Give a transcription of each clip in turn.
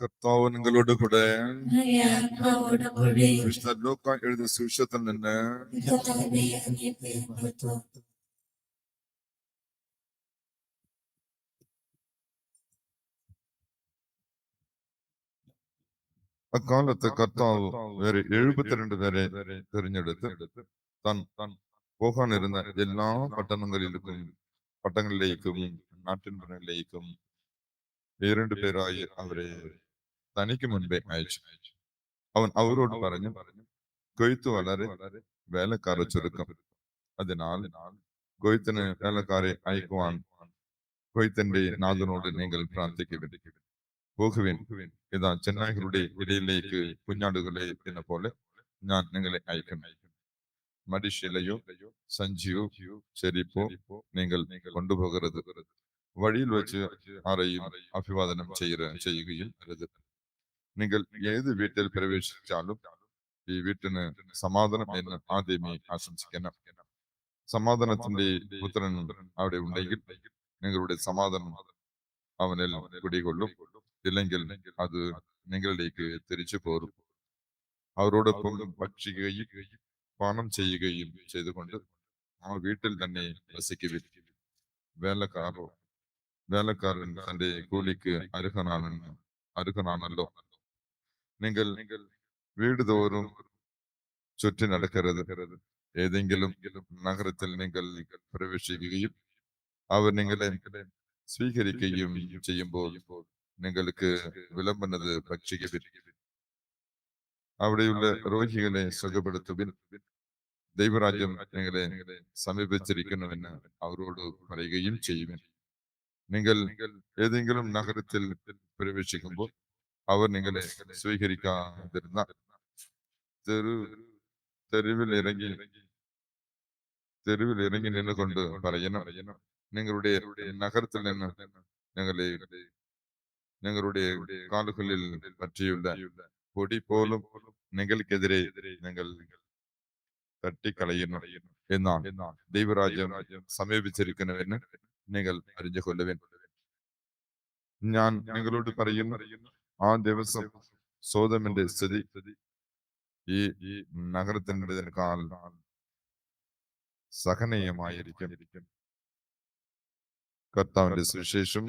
കർത്താവ് നിങ്ങളോട് കൂടെ ആത്മാവോടുകൂടി വിശുദ്ധ ലൂക്ക എഴുതിയ സുവിശേഷത്തിൽ നിന്ന് കർത്താവേ, അങ്ങേ പേരെടുത്തു. അക്കാലത്ത് കർത്താവ് വേറെ എഴുപത്തിരണ്ട് പേരെ തിരഞ്ഞെടുത്ത് താൻ താൻ പോകാനിരുന്ന എല്ലാ പട്ടണങ്ങളിലേക്കും പട്ടണങ്ങളിലേക്കും നാട്ടിൻപുറങ്ങളിലേക്കും വേറിണ്ട് പേരായി അവരെ തനിക്ക് മുൻപേ അയച്ചു അവൻ അവരോട് പറഞ്ഞു കൊയ്ത്ത് വളരെ വേലക്കാർ ചുരുക്കം. അതിനാൽ കൊയ്ത്തിന് വേലക്കാരെ അയക്കുവാൻ കൊയ്ത്തിന്റെ നാഥനോട് നിങ്ങൾ പ്രാർത്ഥിക്കുവിൻ പോകുവിൻ ഇതാ ചെന്നായ്ക്കളുടെ ഇടയിലേക്ക് കുഞ്ഞാടുകളെ എന്ന പോലെ ഞാൻ നിങ്ങളെ അയക്കും. മടിശിലയോ സഞ്ചിയോ ചെരിപ്പോ നിങ്ങൾ കൊണ്ടുപോകരുത്. വഴിയിൽ വെച്ച് ആരെയും അഭിവാദനം ചെയ്യ ചെയ്യുകയും അരുത്. നിങ്ങൾ ഏത് വീട്ടിൽ പ്രവേശിച്ചാലും ഈ വീട്ടിന് സമാധാനം എന്ന് ആദ്യമേ ആശംസിക്കണം. സമാധാനത്തിന്റെ പുത്രൻ അവിടെ ഉണ്ടെങ്കിൽ നിങ്ങളുടെ സമാധാനം അവനിൽ കുടികൊള്ളും. ഇല്ലെങ്കിൽ അത് നിങ്ങളിലേക്ക് തിരിച്ചു പോരും. അവരോടൊപ്പം ഭക്ഷിക്കുകയും പാനം ചെയ്യുകയും ചെയ്തുകൊണ്ട് ആ വീട്ടിൽ തന്നെ വസിക്കുവിൻ. വേലക്കാരോ വേലക്കാരൻ തന്റെ കൂലിക്ക് അർഹനാണെന്ന് അർഹനാണല്ലോ. നിങ്ങൾ വീട് തോറും ചുറ്റി നടക്കരുത് ഏതെങ്കിലും നഗരത്തിൽ നിങ്ങൾ പ്രവേശിക്കുകയും അവർ നിങ്ങളെ സ്വീകരിക്കുകയും ചെയ്യുമ്പോൾ നിങ്ങൾക്ക് വിളമ്പുന്നത് ഭക്ഷിക്കുവിൻ അവിടെയുള്ള രോഗികളെ സുഖപ്പെടുത്തുവിൻ ദൈവരാജ്യം നിങ്ങളെ സമീപിച്ചിരിക്കുന്നുവെന്ന് അവരോട് പറയുകയും ചെയ്യുവിൻ നിങ്ങൾ ഏതെങ്കിലും നഗരത്തിൽ പ്രവേശിക്കുമ്പോൾ അവർ നിങ്ങളെ സ്വീകരിക്കാതിരുന്ന തെരു തെരുവിൽ ഇറങ്ങി തെരുവിൽ ഇറങ്ങി നിന്നുകൊണ്ട് പറയണം നിങ്ങളുടെ നഗരത്തിൽ നിന്ന് ഞങ്ങളെ ഞങ്ങളുടെ കാലുകളിൽ പറ്റിയുള്ള പൊടി പോലും നിങ്ങൾക്കെതിരെ നിങ്ങൾ തട്ടിക്കളയുന്നു എന്നാണ് ദൈവരാജ്യം സമീപിച്ചിരിക്കുന്നുവെന്ന് നിങ്ങൾ അറിഞ്ഞു കൊല്ലുവിൻ ഞാൻ നിങ്ങളോട് പറയുന്നു ആ ദിവസം സോതമിന്റെ സ്ഥിതി ഈ നഗരത്തിന്റെതിനേക്കാൾ സഹനീയമായിരിക്കും. കർത്താവിന്റെ സുവിശേഷം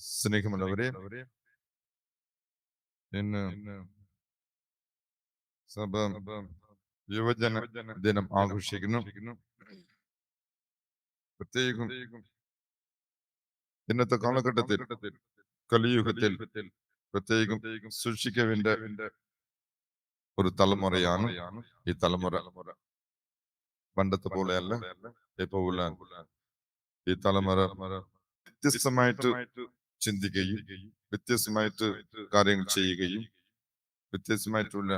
സ്നേഹമുള്ളവരെ ഇന്ന് സഭ യുവജന ദിനം ആഘോഷിക്കുന്നു. പ്രത്യേകം ഇന്നത്തെ കാലഘട്ടത്തിൽ കലിയുഗത്തിൽ പ്രത്യേകം സൂക്ഷിക്കവിന്റെ ഒരു തലമുറയാണ് ഈ തലമുറ. പണ്ടത്തെ പോലെയല്ല ഇപ്പൊ ഉള്ള ഈ തലമുറ വ്യത്യസ്തമായിട്ട് ചിന്തിക്കുകയും വ്യത്യസ്തമായിട്ട് കാര്യങ്ങൾ ചെയ്യുകയും വ്യത്യസ്തമായിട്ടുള്ള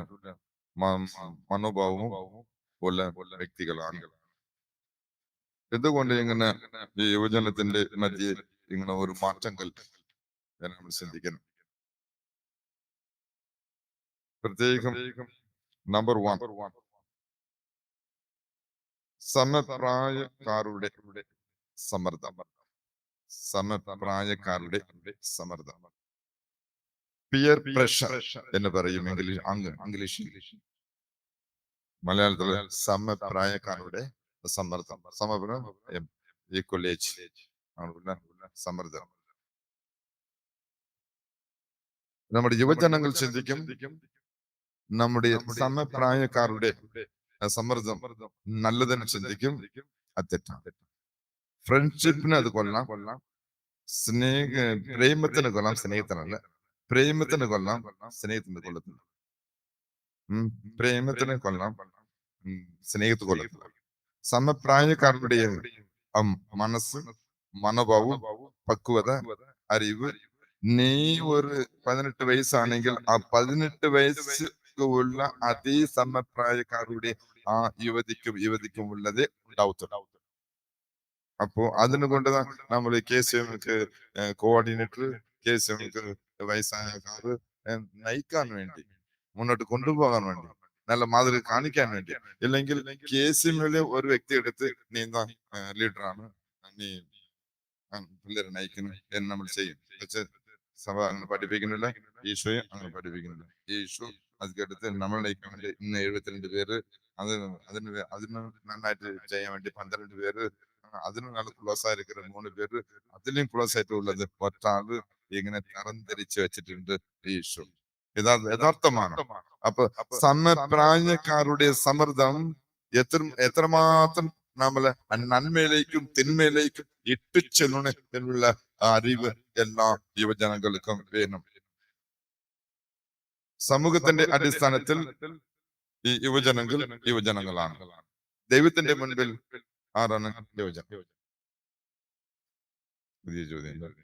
മനോഭാവവും ഉള്ള വ്യക്തികളാണ്. എന്തുകൊണ്ട് ഇങ്ങനെ ഈ യുവജനത്തിന്റെ മധ്യേ ഇങ്ങനെ ഒരു മാറ്റം കൽപ്പിക്കും നമ്മൾ ചിന്തിക്കണം പ്രത്യേകം നമ്പർ വൺ സമപ്രായക്കാരുടെ സമ്മർദ്ദം. സമപ്രായക്കാരുടെ സമ്മർദ്ദം. പിയർ പ്രഷർ എന്ന് പറയും ഇംഗ്ലീഷ് ഇംഗ്ലീഷ് മലയാളത്തിൽ സമപ്രായക്കാരുടെ സമ്മർദ്ദം. സമപ്രായം ഈക്വൽ ഏജ് സമ്മർദ്ദം. നമ്മുടെ യുവജനങ്ങൾ ചിന്തിക്കും നമ്മുടെ സമപ്രായക്കാരുടെ സമ്മർദ്ദം നല്ലതെന്ന് ചിന്തിക്കും അത് തെറ്റാണ്. ഫ്രണ്ട്ഷിപ്പിന് അത് കൊള്ളാം. സ്നേഹ പ്രേമത്തിന് കൊള്ളാം സ്നേഹത്തിനല്ല പ്രേമത്തിന് കൊള്ളാം സ്നേഹത്തിന് കൊള്ളത്തില്ല ഉം പ്രേമത്തിന് കൊള്ളാം ഉം സ്നേഹത്തിന് കൊള്ളത്തില്ല സമപ്രായക്കാരുടെ ആ മനസ്സ് മനോഭാവം പക്വത അറിവ് നീ ഒരു പതിനെട്ട് വയസ്സാണെങ്കിൽ ആ പതിനെട്ട് വയസ്സ് ഉള്ള അതേ സമപ്രായക്കാരുടെ ആ യുവതിക്കും യുവതിക്കും ഉള്ളത് ഉണ്ടാവത്തുള്ളൂ അപ്പോ അതിനെ കൊണ്ട് നമ്മൾ കെ സി എമ്മിക്ക് കോർഡിനേറ്റർ കെ സി എമ്മിക്ക് വയസ്സായ കാറ് ഏഹ്, നയിക്കാൻ വേണ്ടി മുന്നോട്ട് കൊണ്ടുപോകാൻ വേണ്ടി നല്ല മാതൃക കാണിക്കാൻ വേണ്ടി ഇല്ലെങ്കിൽ കേസിലെ ഒരു വ്യക്തി എടുത്ത് നീ എന്താ ലീഡറാണ് നീ ആ, പിള്ളേരെ നയിക്കുന്നു എന്ന് നമ്മൾ ചെയ്യും പക്ഷെ സഭ അങ്ങനെ പഠിപ്പിക്കുന്നില്ല ഈശോയും അങ്ങനെ പഠിപ്പിക്കുന്നില്ല ഈശോ അത് കേട്ടിട്ട് നമ്മൾ നയിക്കാൻ വേണ്ടി ഇന്ന് എഴുപത്തിരണ്ട് പേര് അത് അതിന് വേ- അതിന് നന്നായിട്ട് ചെയ്യാൻ വേണ്ടി പന്ത്രണ്ട് പേര് ആ, അതിന് നല്ല ക്ലോസ് ആയിരിക്കുന്ന മൂന്ന് പേര് അതിലും ക്ലോസ് ആയിട്ട് ഉള്ളത് ഒറ്റാൾ ഇങ്ങനെ തരംതിരിച്ച് വെച്ചിട്ടുണ്ട് ഈശോ. യഥാ യഥാർത്ഥമാണ്. അപ്പൊ സമപ്രായക്കാരുടെ സമ്മർദ്ദം എത്ര എത്രമാത്രം നമ്മളെ നന്മയിലേക്കും തിന്മയിലേക്കും ഇട്ടിച്ചെല്ലണ എന്നുള്ള അറിവ് എല്ലാ യുവജനങ്ങൾക്കും വേണം. സമൂഹത്തിന്റെ അടിസ്ഥാനത്തിൽ ഈ യുവജനങ്ങൾ യുവജനങ്ങളാണ്. ദൈവത്തിന്റെ മുൻപിൽ ആരാണ് യോജന. പുതിയ ചോദ്യം.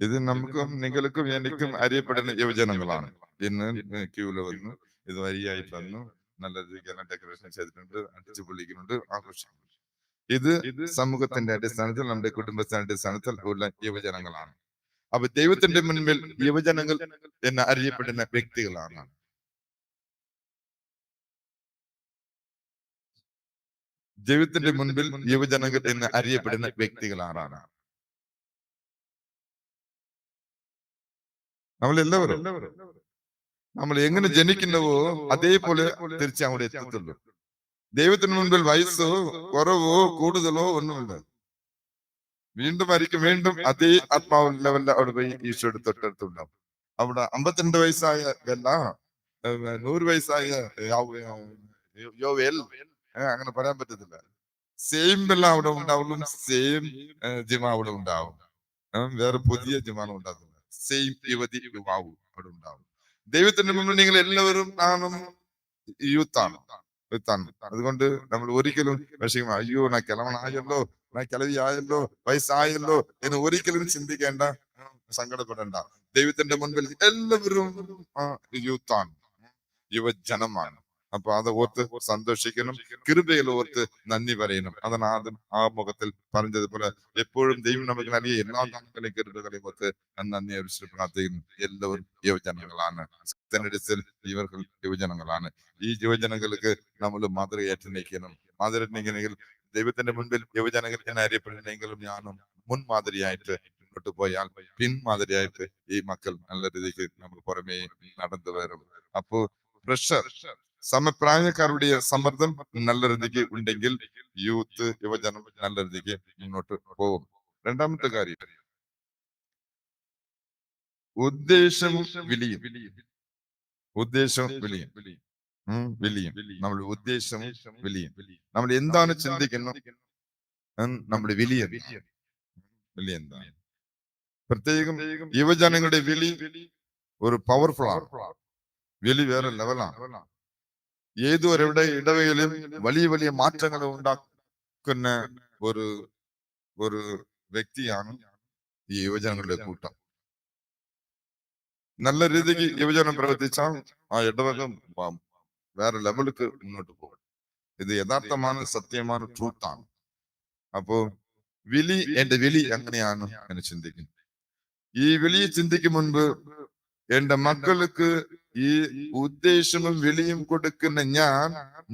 ഇത് നമുക്കും നിങ്ങൾക്കും എനിക്കും അറിയപ്പെടുന്ന യുവജനങ്ങളാണ് ഇന്ന് ക്യൂൽ വന്നു. ഇത് വരിയായി തന്നു. നല്ല രീതിക്ക് ഡെക്കറേഷൻ ചെയ്തിട്ടുണ്ട്. അടിച്ചു പൊളിക്കുന്നുണ്ട്. ആഘോഷിക്കുന്നുണ്ട് ഇത് സമൂഹത്തിന്റെ അടിസ്ഥാനത്തിൽ നമ്മുടെ കുടുംബത്തിന്റെ അടിസ്ഥാനത്തിൽ ഉള്ള യുവജനങ്ങളാണ്. അപ്പൊ ദൈവത്തിന്റെ മുൻപിൽ യുവജനങ്ങൾ എന്ന് അറിയപ്പെടുന്ന വ്യക്തികളാണ്. ദൈവത്തിന്റെ മുൻപിൽ യുവജനങ്ങൾ എന്ന് അറിയപ്പെടുന്ന വ്യക്തികളാണ് നമ്മളെല്ലാവരും നമ്മൾ എങ്ങനെ ജനിക്കുന്നവോ അതേപോലെ തിരിച്ച് അവിടെ എത്തത്തുള്ളൂ ദൈവത്തിന് മുൻപിൽ വയസ്സോ കുറവോ കൂടുതലോ ഒന്നുമില്ല വീണ്ടും ആയിരിക്കും വീണ്ടും അതേ ആത്മാവ് ലെവലിൽ അവിടെ പോയി ഈശോയുടെ തൊട്ടടുത്തുണ്ടാവും അവിടെ അമ്പത്തിരണ്ട് വയസ്സായ നൂറ് വയസ്സായ യോവേൽ അങ്ങനെ പറയാൻ പറ്റത്തില്ല. സെയിം എല്ലാം അവിടെ ഉണ്ടാവുള്ളൂ സെയിം ജിമ അവിടെ ഉണ്ടാവും. വേറെ പുതിയ ജിമാണ് ഉണ്ടാകുന്നത് സെയിം യുവതി യുവാവും അവിടെ ഉണ്ടാവും. ദൈവത്തിന്റെ മുമ്പിൽ നിങ്ങൾ എല്ലാവരും നാണും യൂത്താണ് യൂത്താണ് അതുകൊണ്ട് നമ്മൾ ഒരിക്കലും പക്ഷേ അയ്യോ നാ കിളവനായല്ലോ നാ കിളവി ആയല്ലോ വയസ്സായല്ലോ എന്ന് ഒരിക്കലും ചിന്തിക്കേണ്ട സങ്കടപ്പെടേണ്ട. ദൈവത്തിന്റെ മുൻപിൽ എല്ലാവരും യൂത്താണ് യുവജനമാണ്. അപ്പൊ അത് ഓർത്ത് സന്തോഷിക്കണം. കൃപയിൽ ഓർത്ത് നന്ദി പറയണം. അതാണ് ആദ്യം ആ മുഖത്തിൽ പറഞ്ഞതുപോലെ എപ്പോഴും ദൈവം നമുക്ക് നൽകിയ എല്ലാ താങ്കളെയും കരുതകളെയും ഓർത്ത് നന്ദി ആവശ്യം പ്രാർത്ഥിക്കുന്നു. എല്ലാവരും യുവജനങ്ങളാണ്. ഇവർക്ക് യുവജനങ്ങളാണ്. ഈ യുവജനങ്ങൾക്ക് നമ്മൾ മാതൃകയായിട്ട് നയിക്കണം മാതൃ ദൈവത്തിന്റെ മുൻപിൽ യുവജനങ്ങൾ ഞാൻ അറിയപ്പെടുന്നെങ്കിലും ഞാനും മുൻമാതിരിയായിട്ട് മുന്നോട്ട് പോയാൽ പിൻമാതിരിയായിട്ട് ഈ മക്കൾ നല്ല രീതിക്ക് നമ്മൾ പുറമേ നടന്നു വരും. അപ്പോ പ്രഷർ സമപ്രായക്കാരുടെ സമ്മർദ്ദം നല്ല രീതിക്ക് ഉണ്ടെങ്കിൽ യൂത്ത് യുവജനം നല്ല രീതിക്ക് മുന്നോട്ട് പോകും. രണ്ടാമത്തെ കാര്യം ഉദ്ദേശം വിളിയും ഉദ്ദേശം വിളിയും വിളിയും നമ്മൾ ഉദ്ദേശം വിളിയും നമ്മൾ എന്താണ് ചിന്തിക്കുന്നത്? നമ്മുടെ എന്താണ്? വിളി എന്താണ്? പ്രത്യേകം യുവജനങ്ങളുടെ വിളി ഒരു പവർഫുൾ ആണ്. വിളി വേറെ ലെവലാണ് ഏതൊരെവിടെ ഇടവയിലും വലിയ വലിയ മാറ്റങ്ങൾ ഉണ്ടാക്കുന്ന ഒരു ഒരു വ്യക്തിയാണ് ഈ യുവജനങ്ങളുടെ കൂട്ടം. നല്ല രീതിക്ക് യുവജനം പ്രവർത്തിച്ചാൽ ആ ഇടവകം വേറെ ലെവലിക്ക് മുന്നോട്ട് പോകും ഇത് യഥാർത്ഥമാണ് സത്യമാണ് ട്രൂത്താണ്. അപ്പോ വിളി എന്റെ വിളി എങ്ങനെയാണ് എന്ന് ചിന്തിക്കും. ഈ വിളിയെ ചിന്തിക്കും മുൻപ് എന്റെ മക്കൾക്ക് ഈ ഉദ്ദേശവും വിളിയും കൊടുക്കുന്ന ഞാൻ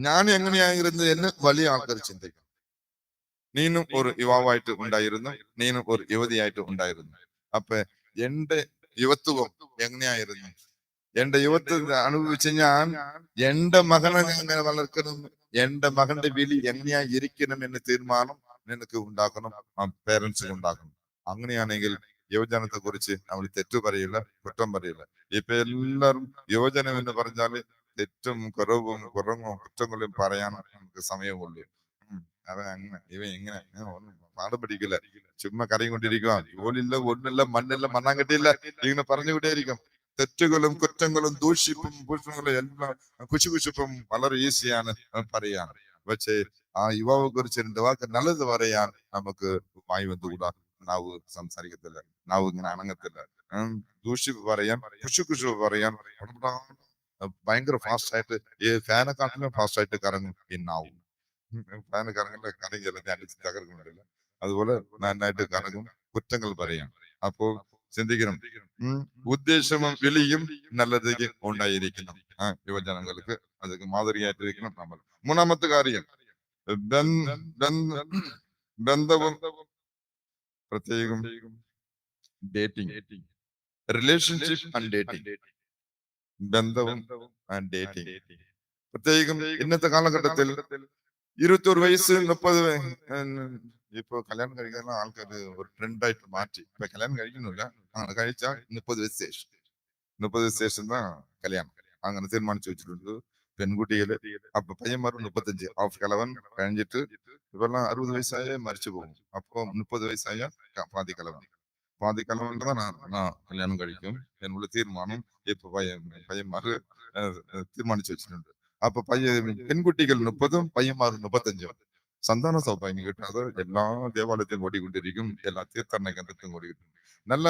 ഞാൻ എങ്ങനെയായിരുന്നു എന്ന് വലിയ ആൾക്കാർ ചിന്തിക്കും. നീനും ഒരു യുവാവായിട്ട് ഉണ്ടായിരുന്നു നീനും ഒരു യുവതിയായിട്ട് ഉണ്ടായിരുന്നു. അപ്പൊ എന്റെ യുവത്വം എങ്ങനെയായിരുന്നു? എന്റെ യുവത്വം അനുഭവിച്ച ഞാൻ എന്റെ മകനെ എങ്ങനെ വളർക്കണം എന്റെ മകന്റെ വിളി എങ്ങനെയായി ഇരിക്കണം എന്ന് തീരുമാനം നിനക്ക് ഉണ്ടാക്കണം പേരൻസിന് ഉണ്ടാക്കണം. അങ്ങനെയാണെങ്കിൽ യുവജനത്തെ കുറിച്ച് നമ്മൾ തെറ്റു പറയില്ല കുറ്റം പറയില്ല. ഇപ്പൊ എല്ലാവരും യുവജനം എന്ന് പറഞ്ഞാൽ തെറ്റും കുറവും കുറവും കുറ്റങ്ങളും പറയാൻ നമുക്ക് സമയമുള്ളൂ. അവൻ അങ്ങനെ ഇവ ഇങ്ങനെ പാട് പിടിക്കില്ല. ചുമ്മാ കറിയും കൊണ്ടിരിക്കുക ജോലിയില്ല ഒന്നില്ല മണ്ണില്ല മണ്ണാൻ കിട്ടിയില്ല. ഇങ്ങനെ പറഞ്ഞുകൊണ്ടേയിരിക്കും. തെറ്റുകളും കുറ്റങ്ങളും ദൂഷിപ്പും ഭൂഷണങ്ങളും എല്ലാം കുശുകുശുപ്പും വളരെ ഈസിയാണ് പറയാൻ. പക്ഷേ ആ യുവാവെ കുറിച്ച് രണ്ട് വാക്ക് നല്ലത് പറയാൻ നമുക്ക് വായി നാവ് സംസാരിക്കത്തില്ല നാവ് ഇങ്ങനെ അണങ്ങത്തില്ല ദൂഷ്യ പറയാൻ കുശു കുശു പറയാൻ ഭയങ്കര ഫാസ്റ്റ് ആയിട്ട് ഈ ഫാനെ കാട്ടിലും ഫാസ്റ്റ് ആയിട്ട് കറങ്ങും. ഈ നാവും. ഫാന് കറങ്ങേണ്ട കറങ്ങിയല്ല ഞാൻ തകർക്കുന്നില്ല അതുപോലെ നന്നായിട്ട് കറങ്ങും കുറ്റങ്ങൾ പറയാം. അപ്പോ ചിന്തിക്കണം. ഉദ്ദേശവും വിളിയും നല്ലതേക്ക് ഉണ്ടായിരിക്കണം. ആ യുവജനങ്ങൾക്ക് അതൊക്കെ മാതൃകയായിട്ടിരിക്കണം നമ്മൾ. മൂന്നാമത്തെ കാര്യം. ബന്ധ- ബന്ധ- ബന്ധവും പ്രത്യേകം ഡേറ്റിംഗ് റിലേഷൻഷിപ്പ് ആൻഡ് ഡേറ്റിംഗ് ബന്ധവും ആൻഡ് ഡേറ്റിംഗ് പ്രത്യേകം ഇന്നത്തെ കാലഘട്ടത്തിൽ ഇരുപത്തിയൊരു വയസ്സ് മുപ്പത് ഇപ്പൊ കല്യാണം കഴിക്കുന്ന ആൾക്കാർ ഒരു ട്രെൻഡായിട്ട് മാറ്റി. ഇപ്പൊ കല്യാണം കഴിക്കുന്നില്ല. അങ്ങനെ കഴിച്ചാൽ മുപ്പത് വയസ്സ് ശേഷം. മുപ്പത് വയസ്സ് ശേഷം തന്നെ കല്യാണം. അങ്ങനെ തീരുമാനിച്ചു വെച്ചിട്ടുണ്ട്. പെൺകുട്ടികള് അപ്പൊ പയ്യന്മാർ മുപ്പത്തഞ്ച് ഹാഫ് കിളവൻ കഴിഞ്ഞിട്ട് ഇവെല്ലാം അറുപത് വയസ്സായ മരിച്ചു പോകും അപ്പൊ മുപ്പത് വയസ്സായ ക- പാതി കിളവൻ പാതി കിളവൻ தான் நான் நான் கல்யாணம் കഴിക്കും എന്നുള്ള തീരുമാനം ഇപ്പൊ പയ്യൻ പയ്യന്മാര് ഏഹ്, ഏഹ്, തീരുമാനിച്ചു വെച്ചിട്ടുണ്ട് അപ്പൊ പയ്യ പെൺകുട്ടികൾ മുപ്പതും പയ്യന്മാർ മുപ്പത്തഞ്ചും സന്താന സൗഭാഗ്യം കിട്ടാതെ എല്ലാ ദേവാലയത്തിലും ഓടിക്കൊണ്ടിരിക്കും എല്ലാ തീർത്ഥാടന കേന്ദ്രത്തിലും ഓടിക്കൊണ്ടിരിക്കും നല്ല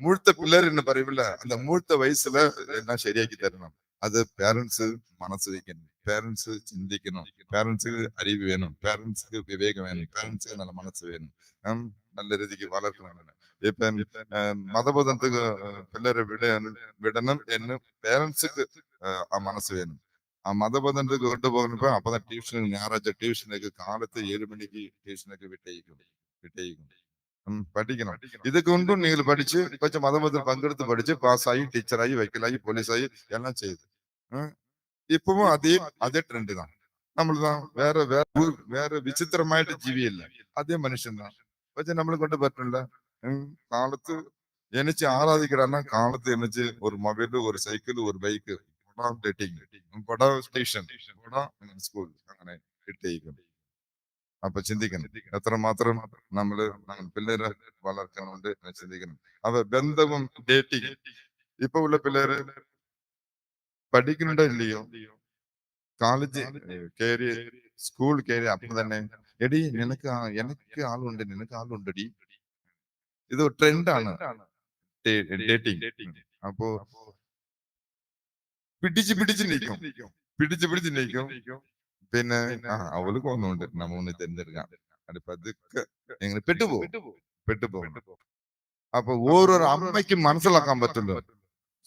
മുഴുത്ത പിള്ളേർ എന്ന് പറയൂല அந்த മുഴുത്ത വയസ്സില് എല്ലാം ശരിയാക്കി തരണം അത് പേരൻസ് മനസ്സ് വയ്ക്കണം പേരൻസ് ചിന്തിക്കണം. പേരൻസ് അറിവ് വേണം. പേരൻസ് വിവേകം വേണം. പേരൻസ് നല്ല മനസ്സ് വേണം. ഉം, നല്ല രീതിക്ക് വളർത്തണം. ഇപ്പം മതബോധനത്തിന് പിള്ളേരെ വിട വിടണം എന്ന് പേരൻസിക്ക് ആ മനസ്സ് വേണം. ആ മതബോധനത്തിന് കൊണ്ടുപോകുന്നപ്പോ അപ്പൊ ട്യൂഷൻ ഞായറാഴ്ച ട്യൂഷനൊക്കെ കാലത്ത് ഏഴ് മണിക്ക് ട്യൂഷനൊക്കെ വിട്ടയക്കും. വിട്ടയക്കും. ഉം, പഠിക്കണം ഇതൊക്കെ കൊണ്ടും നിങ്ങൾ പഠിച്ച് കൊച്ചു മതമത്തിൽ പങ്കെടുത്ത് പഠിച്ച് പാസ്സായി ടീച്ചറായി വക്കീലായി പോലീസായി എല്ലാം ചെയ്തു ഇപ്പവും അതേ അതേ ട്രെൻഡ് തന്നെ നമ്മൾ വേറെ വേറെ വേറെ വിചിത്രമായിട്ട് ജീവിയല്ല അതേ മനുഷ്യൻ തന്നെ പക്ഷെ നമ്മൾ കൊണ്ട് പറ്റില്ല കാലത്ത് എനിച്ച് ആരാധിക്കടാ കാലത്ത് എനിച്ച് ഒരു മൊബൈല് ഒരു സൈക്കിൾ ഒരു ബൈക്ക് ഡേറ്റിംഗ് സ്റ്റേഷൻ സ്കൂൾ അങ്ങനെ ഇട്ടേക്കും അപ്പൊ ചിന്തിക്കണം എത്രമാത്രം നമ്മൾ നമ്മ പിള്ളേരെ വളർത്തണമുണ്ട് എന്ന് ചിന്തിക്കണം അവ ബന്ധവും ഡേറ്റിംഗ് ഇപ്പൊ ഉള്ള പിള്ളേര് പഠിക്കുന്നുണ്ടോ ഇല്ലയോ കോളേജ് കയറി സ്കൂൾ കയറി അപ്പൊ തന്നെ എടി നിനക്ക് ആ- എനിക്ക് ആളുണ്ട് നിനക്ക് ആളുണ്ടടി ഇത് ട്രെൻഡാണ് ഡേറ്റിംഗ് അപ്പോ പിടിച്ച് പിടിച്ച് നിൽക്കും പിടിച്ച് പിടിച്ച് നിൽക്കും പിന്നെ ആ അവൾക്ക് ഒന്നുണ്ട് നമ്മ ഒന്ന് തിരഞ്ഞെടുക്കാം അത് പതുക്കെ എങ്ങനെ പെട്ടുപോകും പെട്ടുപോകും അപ്പൊ ഓരോരു അമ്മയ്ക്കും മനസ്സിലാക്കാൻ പറ്റുള്ളൂ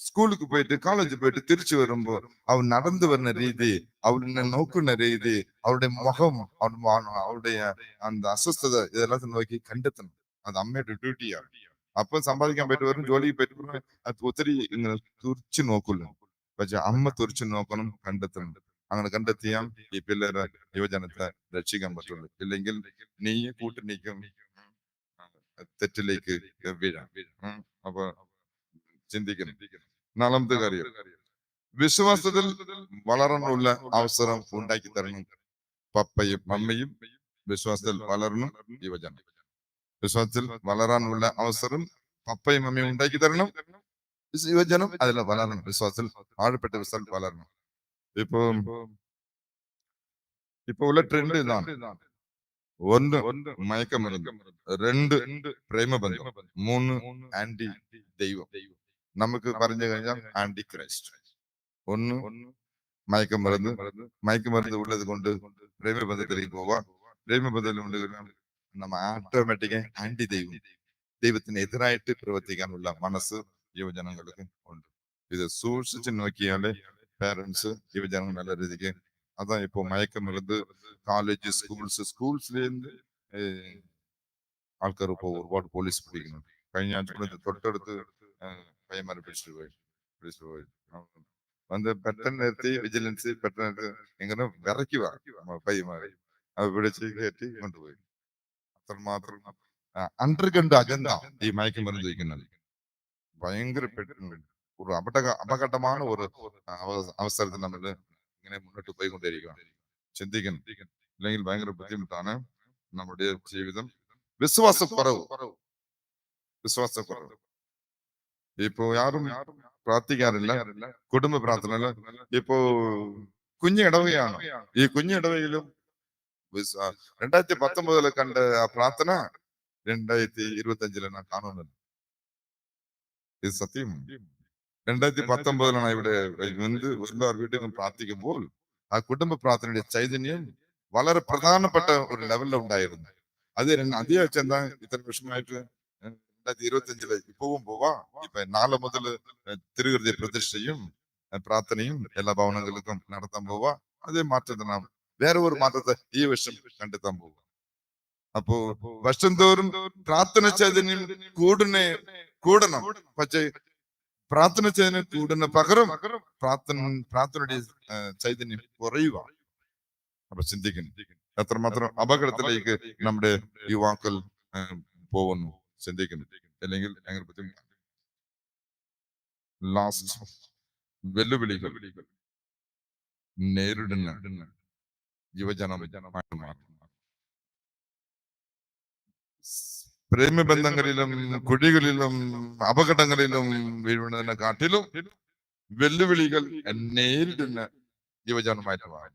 സ്കൂളിലേക്ക് പോയിട്ട് കോളേജിൽ പോയിട്ട് തിരിച്ചു വരുമ്പോ അവൾ നടന്നു വരുന്ന രീതി അവളിനെ നോക്കുന്ന രീതി അവളുടെ മുഖം അവളുടെ അന്ത അസ്വസ്ഥത ഇതെല്ലാം നോക്കി കണ്ടെത്തണം അത് അമ്മയുടെ ഡ്യൂട്ടിയാണ് അപ്പൊ സമ്പാദിക്കാൻ പറ്റും ജോലിക്ക് പറ്റുമ്പോൾ ഒത്തിരി ഇങ്ങനെ തുറിച്ചു നോക്കുള്ളൂ പക്ഷെ അമ്മ തുറിച്ചു നോക്കണം കണ്ടെത്തണം അങ്ങനെ കണ്ടെത്തിയാൽ ഈ പിള്ളേരെ യുവജനത്തെ രക്ഷിക്കാൻ പറ്റുള്ളൂ ഇല്ലെങ്കിൽ നീ കൂട്ടിനിക്കും തെറ്റിലേക്ക് വീഴാം ഉം. അപ്പൊ ചിന്തിക്കണം നാലാമത്തെ കാര്യം വിശ്വാസത്തിൽ വളരാനുള്ള അവസരം ഉണ്ടാക്കി തരണം പപ്പയും മമ്മയും വിശ്വാസത്തിൽ വളരണം യുവജനം വിശ്വാസത്തിൽ വളരാനുള്ള അവസരം പപ്പയും മമ്മയും ഉണ്ടാക്കി തരണം വിസ് യുവജനം അതിൽ വളരണം വിശ്വാസത്തിൽ ആഴപ്പെട്ട വിശ്വാസത്തിൽ വളരണം ഇപ്പൊ ഇപ്പൊ ഉള്ള ട്രെൻഡ് ഇതാണ്. ഒന്ന് മയക്കമരുന്ന് രണ്ട് പ്രേമബന്ധം മൂന്ന് ആന്റി ദൈവം. നമുക്ക് പറഞ്ഞു കഴിഞ്ഞാൽ ആന്റി ക്രൈസ്റ്റ്. ഒന്ന് മയക്കമരുന്ന് മയക്കമരുന്ന് ഉള്ളത് കൊണ്ട് പ്രേമബന്ധത്തിലേക്ക് പോവാം പ്രേമബന്ധത്തിൽ ഉണ്ട് നമ്മ ആട്ടോമാറ്റിക് ആന്റി ദൈവം. ദൈവത്തിന് എതിരായിട്ട് പ്രവർത്തിക്കാനുള്ള മനസ്സ് യുവജനങ്ങൾക്ക് ഉണ്ട്. ഇത് സൂക്ഷിച്ച് നോക്കിയാൽ പേരൻസ് യുവജനങ്ങൾ നല്ല രീതിക്ക് അതാ ഇപ്പൊ മയക്കമരുന്ന് കോളേജ് സ്കൂൾസ് സ്കൂൾസിലേന്ന് ആൾക്കാർ ഇപ്പോ ഒരുപാട് പോലീസ് പിടിക്കുന്നു കഴിഞ്ഞ ആഴ്ച തൊട്ടടുത്ത് കൈമാറി പിടിച്ചിട്ട് പോയി പിടിച്ചിട്ട് പോയി. വന്ന് പെട്ടെന്ന് എത്തി വിജിലൻസ് പെട്ടെന്ന് ഇങ്ങനെ വിറയ്ക്കുക പയ്യന്മാരെ. അത് പിടിച്ച് കയറ്റി കൊണ്ടുപോയി. അത്രമാത്രം അണ്ടർഗ്രൗണ്ട് അജണ്ട ഈ മയക്കുമരുന്ന് ചോദിക്കുന്നത്. ഭയങ്കര പെട്ടെന്ന് ഒരു അപകട അപകടമാണ് ഒരു അവ- അവസരത്തിൽ നമ്മൾ ഇങ്ങനെ മുന്നോട്ട് പോയിക്കൊണ്ടിരിക്കുകയാണ് ചിന്തിക്കണം. അല്ലെങ്കിൽ ഭയങ്കര ബുദ്ധിമുട്ടാണ് നമ്മുടെ ജീവിതം. വിശ്വാസക്കുറവ്. വിശ്വാസക്കുറവ്. ഇപ്പോ യാരും പ്രാർത്ഥിക്കാറില്ല. കുടുംബ പ്രാർത്ഥന ഇപ്പോ കുഞ്ഞു ഇടവകയാണ് ഈ കുഞ്ഞു ഇടവകയിലും വിശ്വ- രണ്ടായിരത്തി പത്തൊമ്പതിൽ കണ്ട ആ പ്രാർത്ഥന രണ്ടായിരത്തി ഇരുപത്തി അഞ്ചിൽ ഞാൻ കാണുന്നുണ്ട്. ഇത് സത്യം രണ്ടായിരത്തി പത്തൊമ്പതിലാണ് ഇവിടെ നിന്ന് എല്ലാവർ വീട്ടിലും പ്രാർത്ഥിക്കുമ്പോൾ ആ കുടുംബ പ്രാർത്ഥനയുടെ ചൈതന്യം വളരെ പ്രധാനപ്പെട്ട ഒരു ലെവലിൽ ഉണ്ടായിരുന്നു അത് അതേ എന്താ ഇത്ര വിഷമായിട്ട് രണ്ടായിരത്തി ഇരുപത്തി അഞ്ചില് ഇപ്പവും പോവാ ഇപ്പൊ നാളെ മുതൽ തിരുകൃതി പ്രതിഷ്ഠയും പ്രാർത്ഥനയും എല്ലാ ഭവനങ്ങൾക്കും നടത്താൻ പോവാ അതേ മാറ്റത്തെ നാം വേറെ ഒരു മാറ്റത്തെ ഈ വർഷം കണ്ടെത്താൻ പോവുക അപ്പോ വർഷം തോറും പ്രാർത്ഥന ചൈതന്യം കൂടുന്നേ കൂടണം പക്ഷേ പ്രാർത്ഥന ചെയ്തതിന് കൂടുന്ന പകരം പ്രാർത്ഥന പ്രാർത്ഥനയുടെ ചൈതന്യം കുറയുക. അപ്പൊ ചിന്തിക്കണം എത്രമാത്രം അപകടത്തിലേക്ക് നമ്മുടെ യുവാക്കൾ പോകുന്നു. ചിന്തിക്കുന്നു. അല്ലെങ്കിൽ അങ്ങനെ ബുദ്ധിമുട്ടാണ് ലാസ്റ്റ് വെല്ലുവിളികൾ നേരിടുന്ന യുവജനമായി മാറുന്നു പ്രേമബന്ധങ്ങളിലും കുഴികളിലും അപകടങ്ങളിലും വീഴുന്നതിനെ കാട്ടിലും വെല്ലുവിളികൾ നേരിടുന്ന യുവജനമായിട്ട് മാറി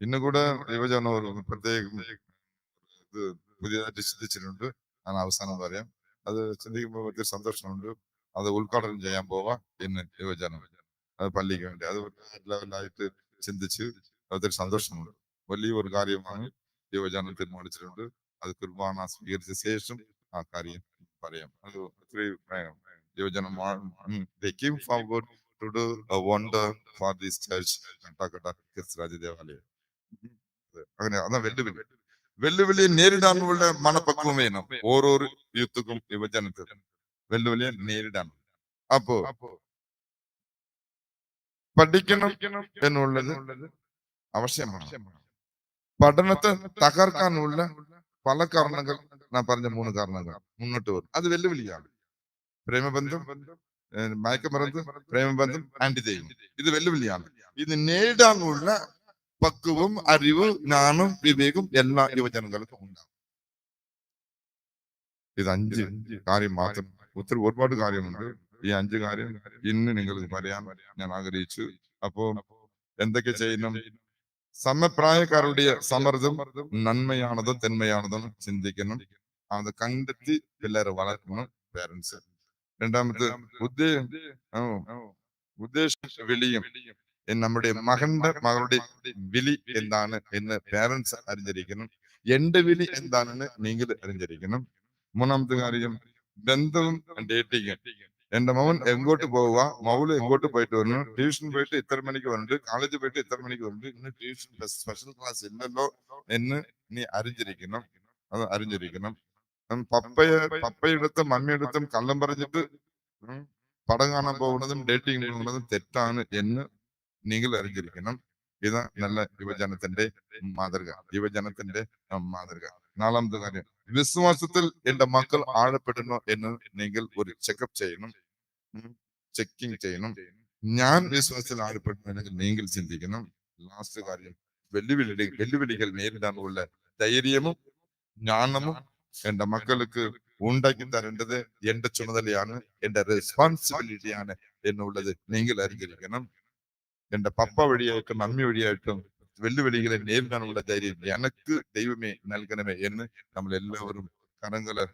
ഇന്ന് കൂടെ യുവജന ഒരു പ്രത്യേകം ഇത് പുതിയതായിട്ട് ചിന്തിച്ചിട്ടുണ്ട് ഞാൻ അവസാനം പറയാം. അത് ചിന്തിക്കുമ്പോൾ ഒത്തിരി സന്തോഷമുണ്ട്. അത് ഉദ്ഘാടനം ചെയ്യാൻ പോവാ ഇന്ന് യുവജനം അത് പള്ളിക്ക് വേണ്ടി. അത് ലെവലായിട്ട് ചിന്തിച്ച് ഒത്തിരി സന്തോഷമുണ്ട്. വലിയൊരു കാര്യമാണ് യുവജനം തീരുമാനിച്ചിട്ടുണ്ട്. അത് കുർബാന സ്വീകരിച്ച ശേഷം ആ കാര്യം പറയാം. അത് ഒത്തിരി യുവജനം to do wonder for this church ക്രിസ്തുരാജ ദേവാലയം. അങ്ങനെ അതാ വെല്ലുവിളി. വെല്ലുവിളിയെ നേരിടാനുള്ള മനപ്പക്വം വേണം. ഓരോ യൂത്തുക്കും യുവജനത്തിനും വെല്ലുവിളിയെ നേരിടാൻ. അപ്പോ പഠിക്കണം എന്നുള്ളത് ആവശ്യമാണ്. പഠനത്തെ തകർക്കാനുള്ള പല കാരണങ്ങൾ ഞാൻ പറഞ്ഞ മൂന്ന് കാരണങ്ങൾ മുന്നോട്ട് വരും അത് വെല്ലുവിളിയാണ്. പ്രേമബന്ധം മയക്കമരുന്ന് പ്രേമബന്ധം ആന്റി ദൈവം. ഇത് വെല്ലുവിളിയാണ്. ഇത് നേരിടാനുള്ള പക്വവും അറിവ് ജ്ഞാനം വിവേകം എല്ലാ യുവജനങ്ങൾക്കും ഉണ്ടാവും. ഇത് അഞ്ച് കാര്യം മാത്രം. ഒത്തിരി ഒരുപാട് കാര്യമുണ്ട് ഈ അഞ്ച് കാര്യം ഇന്ന് നിങ്ങൾ പറയാൻ ഞാൻ ആഗ്രഹിച്ചു. അപ്പോ എന്തൊക്കെ ചെയ്യണം? സമപ്രായക്കാരുടെ സമ്മർദ്ദം നന്മയാണതോ തെന്മയാണതോ ചിന്തിക്കണം അത് കണ്ടെത്തി പിള്ളേരെ വളർത്തണം പേരൻസ് രണ്ടാമത് ഉദ്ദേ ഓ, ഉദ്ദേശ വിളിയും എ- നമ്മുടെ മകന്റെ മകളുടെ വിളി എന്താണ് എന്ന് പേരൻസ് അറിഞ്ഞിരിക്കണം എന്റെ വിളി എന്താണെന്ന് നിങ്ങൾ അറിഞ്ഞിരിക്കണം മൂന്നാമത്തെ കാര്യം ബന്ധവും ഡേറ്റിങ് എന്റെ മകൻ എങ്കോട്ട് പോവുക മൗൽ എങ്കോട്ട് പോയിട്ട് വരുന്നു ട്യൂഷൻ പോയിട്ട് ഇത്ര മണിക്ക് വന്നിട്ട് കോളേജ് പോയിട്ട് ഇത്ര മണിക്ക് വന്നിട്ട് ഇന്ന് ട്യൂഷൻ സ്പെഷ്യൽ ക്ലാസ് ഇല്ലല്ലോ എന്ന് നീ അറിഞ്ഞിരിക്കണം. അത് അറിഞ്ഞിരിക്കണം. പപ്പയെ പപ്പയെടുത്തും മമ്മിയെടുത്തും കള്ളം പറഞ്ഞിട്ട് പടം കാണാൻ പോകുന്നതും ഡേറ്റിംഗ് പോകുന്നതും തെറ്റാണ് എന്ന് നിങ്ങൾ അറിഞ്ഞിരിക്കണം. ഇത് നല്ല യുവജനത്തിന്റെ മാതൃക യുവജനത്തിന്റെ മാതൃക. നാലാമത്തെ കാര്യം വിശ്വാസത്തിൽ എന്റെ മക്കൾ ആഴപ്പെടുന്നു എന്ന് നിങ്ങൾ ഒരു ചെക്കപ്പ് ചെയ്യണം. ചെക്കിങ് ചെയ്യണം. ഞാൻ വിശ്വാസത്തിൽ ആഴപ്പെടുന്നുണ്ടെങ്കിൽ നിങ്ങൾ ചിന്തിക്കണം. ലാസ്റ്റ് കാര്യം വെല്ലുവിളി വെല്ലുവിളികൾ നേരിടാനുള്ള ധൈര്യമും ജ്ഞാനമും എന്റെ മക്കൾക്ക് ഉണ്ടാക്കി തരേണ്ടത് എന്റെ ചുമതലയാണ് എന്റെ റെസ്പോൺസിബിലിറ്റിയാണ് എന്നുള്ളത് നിങ്ങൾ അറിഞ്ഞിരിക്കണം. എന്റെ പപ്പ വഴിയായിട്ടും മമ്മി വഴിയായിട്ടും വെല്ലുവിളികളെ നേരിടാനുള്ള ധൈര്യം എനക്ക് ദൈവമേ നൽകണമേ എന്ന് നമ്മൾ എല്ലാവരും കരങ്ങളെ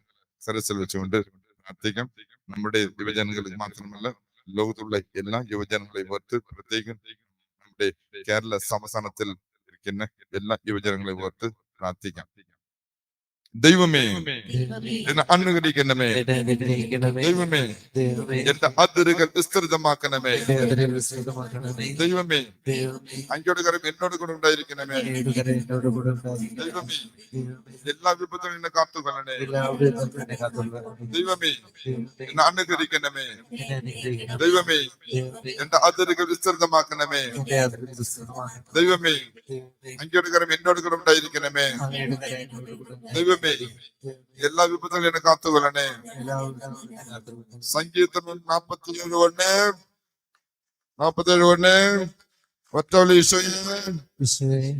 സരസിൽ വെച്ചുകൊണ്ട് പ്രാർത്ഥിക്കാം നമ്മുടെ യുവജനങ്ങളിൽ മാത്രമല്ല ലോകത്തുള്ള എല്ലാ യുവജനങ്ങളെയും ഓർത്ത് പ്രത്യേകം നമ്മുടെ കേരള സംസ്ഥാനത്തിൽ ഇരിക്കുന്ന എല്ലാ യുവജനങ്ങളെയും ഓർത്ത് പ്രാർത്ഥിക്കാം. ദൈവമേ. എന്നെ അനുഗ്രഹിക്കണമേ. ദൈവമേ. എന്റെ അതിരുകൾ വിസ്തൃതമാക്കണമേ. ദൈവമേ. അഞ്ചോട് കാര്യം എന്നോട് കൂടെ ഉണ്ടായിരിക്കണമേ. ദൈവമേ. എല്ലാ വിപത്തും എന്നെ കാത്തുകൊള്ളണേ ദൈവമേ. എന്നെ അനുഗ്രഹിക്കണമേ. ദൈവമേ. എന്റെ അതിരുകൾ വിസ്തൃതമാക്കണമേ. ദൈവമേ. കൂടെ കരം എന്നോട് കൂടെ ഉണ്ടായിരിക്കണമേ. ദൈവമേ. എല്ലാ വിപത്തുകളും എന്നെ കാത്തുകൊള്ളണേ. സംഗീതം നാപ്പത്തി ഏഴ് ഒന്ന് ഈശോയെ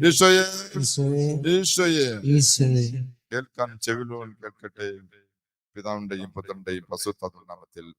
ഈശോയെ, ഈശോയെ. ഈശോയെ. കേൾക്കാൻ ചെവിലോൻ കേൾക്കട്ടെ. പിതാവിന്റെയും പുത്രന്റെയും പശുത്വ നാമത്തിൽ.